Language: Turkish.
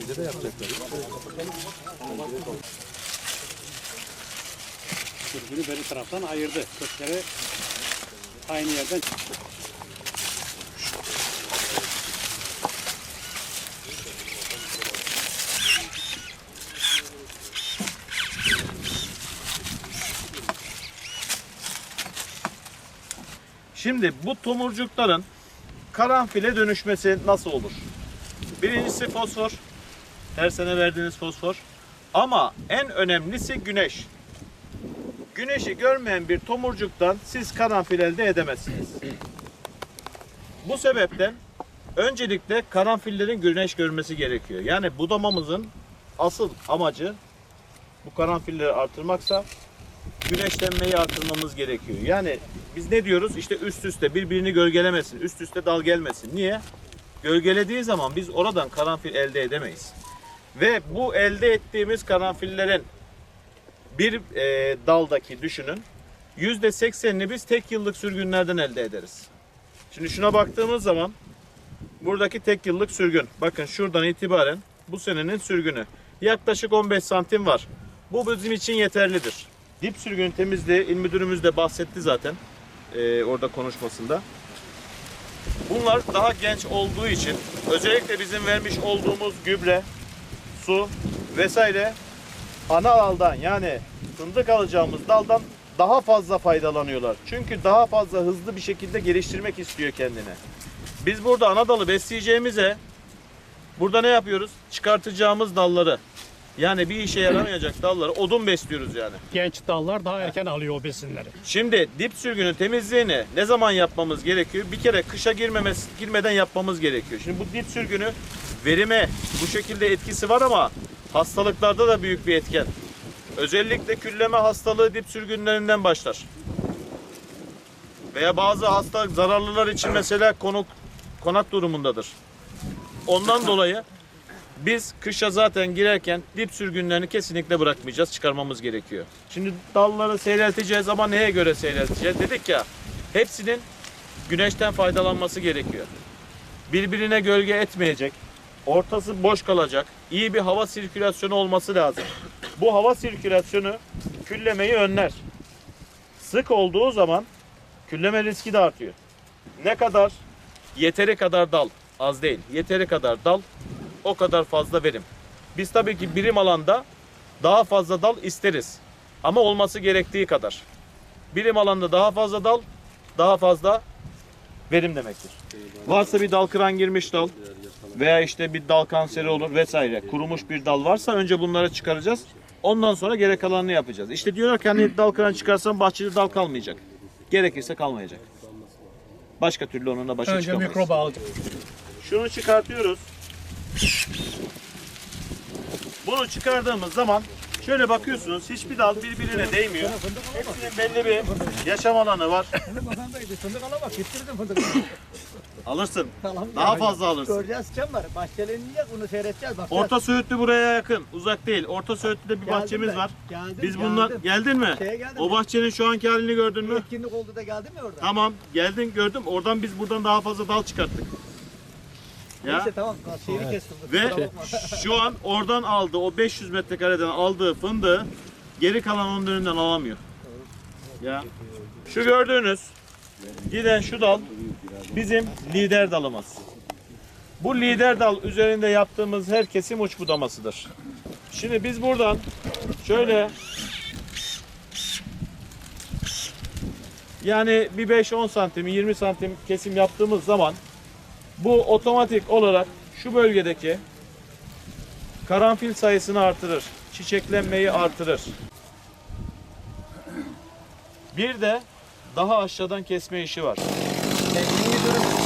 Bize de yapacaklar. Sürgünü beri taraftan ayırdı. Kökleri aynı yerden çıktı. Şimdi bu tomurcukların karanfile dönüşmesi nasıl olur? Birincisi fosfor. Her sene verdiğiniz fosfor. Ama en önemlisi güneş. Güneşi görmeyen bir tomurcuktan siz karanfil elde edemezsiniz. Bu sebepten öncelikle karanfillerin güneş görmesi gerekiyor. Yani budamamızın asıl amacı bu karanfilleri artırmaksa güneşlenmeyi artırmamız gerekiyor. Yani biz ne diyoruz? İşte üst üste birbirini gölgelemesin, üst üste dal gelmesin. Niye? Gölgelediği zaman biz oradan karanfil elde edemeyiz. Ve bu elde ettiğimiz karanfillerin bir e, daldaki düşünün yüzde seksenini biz tek yıllık sürgünlerden elde ederiz. Şimdi şuna baktığımız zaman buradaki tek yıllık sürgün. Bakın şuradan itibaren bu senenin sürgünü. Yaklaşık 15 santim var. Bu bizim için yeterlidir. Dip sürgün temizliği il müdürümüz de bahsetti zaten e, orada konuşmasında. Bunlar daha genç olduğu için özellikle bizim vermiş olduğumuz gübre, su vesaire ana daldan yani fındık alacağımız daldan daha fazla faydalanıyorlar. Çünkü daha fazla hızlı bir şekilde geliştirmek istiyor kendini. Biz burada ana dalı besleyeceğimize burada ne yapıyoruz? Çıkartacağımız dalları yani bir işe yaramayacak dalları odun besliyoruz yani. Genç dallar daha erken alıyor o besinleri. Şimdi dip sürgünün temizliğini ne zaman yapmamız gerekiyor? Bir kere kışa girmemesi, girmeden yapmamız gerekiyor. Şimdi bu dip sürgünü verime bu şekilde etkisi var ama hastalıklarda da büyük bir etken. Özellikle külleme hastalığı dip sürgünlerinden başlar. Veya bazı hastalık zararlılar için mesela konuk konak durumundadır. Ondan dolayı biz kışa zaten girerken dip sürgünlerini kesinlikle bırakmayacağız. Çıkarmamız gerekiyor. Şimdi dalları seyrelteceğiz ama neye göre seyrelteceğiz? Dedik ya hepsinin güneşten faydalanması gerekiyor. Birbirine gölge etmeyecek. Ortası boş kalacak. iyi bir hava sirkülasyonu olması lazım. Bu hava sirkülasyonu küllemeyi önler. Sık olduğu zaman külleme riski de artıyor. Ne kadar? Yeteri kadar dal. Az değil. Yeteri kadar dal o kadar fazla verim. Biz tabii ki birim alanda daha fazla dal isteriz. Ama olması gerektiği kadar. Birim alanda daha fazla dal, daha fazla verim demektir. Varsa bir dal kıran girmiş dal veya işte bir dal kanseri olur vesaire. Kurumuş bir dal varsa önce bunları çıkaracağız. Ondan sonra gerek kalanını yapacağız. İşte diyorlar ki hani dal kıran çıkarsan bahçede dal kalmayacak. Gerekirse kalmayacak. Başka türlü onunla başa Önce çıkamayız. mikroba alacak. Şunu çıkartıyoruz. Bunu çıkardığımız zaman şöyle bakıyorsunuz hiçbir dal birbirine değmiyor. Hepsinin belli bir yaşam alanı var. Fındık ala bak getirdim fındık. Alırsın. Daha fazla alırsın. Göreceğiz kim var. Bahçelerini yiyecek bunu seyredeceğiz. Bak, Orta Söğütlü buraya yakın. Uzak değil. Orta Söğütlü'de bir Geldim bahçemiz ben. var. Geldim, Biz bunlar geldim. geldin mi? Şeye geldim O bahçenin şu anki halini gördün mü? Etkinlik oldu da geldi mi orada? Tamam. Geldin gördüm. Oradan biz buradan daha fazla dal çıkarttık. Ya. Neyse tamam. Şeyini kestim. Ve Kusura bakma. şu an oradan aldığı o 500 metrekareden aldığı fındığı geri kalan onun önünden alamıyor. Ya. Şu gördüğünüz giden şu dal bizim lider dalımız. Bu lider dal üzerinde yaptığımız her kesim uç budamasıdır. Şimdi biz buradan şöyle yani bir 5-10 santim 20 santim kesim yaptığımız zaman bu otomatik olarak şu bölgedeki karanfil sayısını artırır. Çiçeklenmeyi artırır. Bir de daha aşağıdan kesme işi var. Da alabilir.